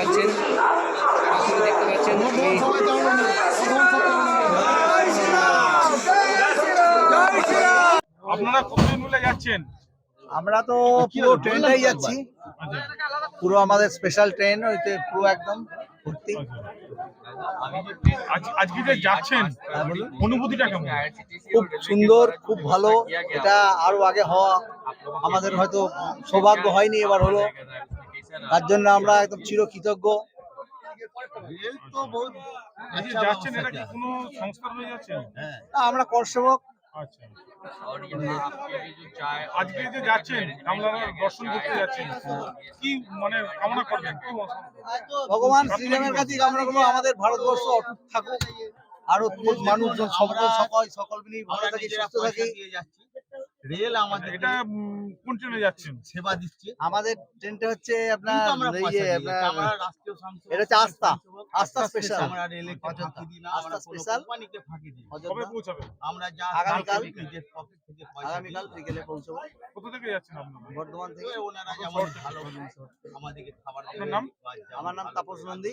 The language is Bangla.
পাচ্ছেন। আপনারা দেখতে পাচ্ছেন আপনারা মিলে যাচ্ছেন? আমরা তো পুরো ট্রেনটাই যাচ্ছি। পুরো আমাদের স্পেশাল ট্রেন ওইতে পুরো একদম ভর্তি। আজকে যে যাচ্ছেন হ্যাঁ, অনুভূতিটা কেমন? খুব সুন্দর খুব ভালো। এটা আরও আগে হওয়া আমাদের হয়তো সৌভাগ্য হয়নি এবার হলো। তার জন্য আমরা একদম চিরকৃতজ্ঞ। এই যে যাচ্ছেন এটা কি কোনো সংস্কার হয়ে। যাচ্ছে আমরা করসেবক আচ্ছা। আজকে যে যাচ্ছেন দর্শন করতে যাচ্ছেন কি মানে কামনা করবেন? ভগবান শ্রীরামের কাছে আমরা করব আমাদের ভারতবর্ষ অটুট থাকুক। আরও মানুষজন সকল সকল সকল মিলিয়ে ভালো থাকি সুস্থ থাকি। রেল আমাদের এটা কোন ট্রেনে যাচ্ছেন সেবা দিচ্ছে। আমাদের ট্রেনটা হচ্ছে আপনার রাষ্ট্রীয় এটা হচ্ছে আস্থা। আস্থা special। আমরা রেলকে ফাঁকি দিই না, আমরা কোনো কোম্পানিকে ফাঁকি দিই কবে পৌঁছাবেন? আমরা যা আগামীকাল। নিজের পকেট থেকে পয়সা। আগামীকাল বিকেলে পৌঁছবো। কোথা থেকে যাচ্ছেন আপনারা? বর্ধমান থেকে। ওনারা যেমন ভালো আমাদেরকে খাবার আপনার নাম? আমার নাম তাপস নন্দী।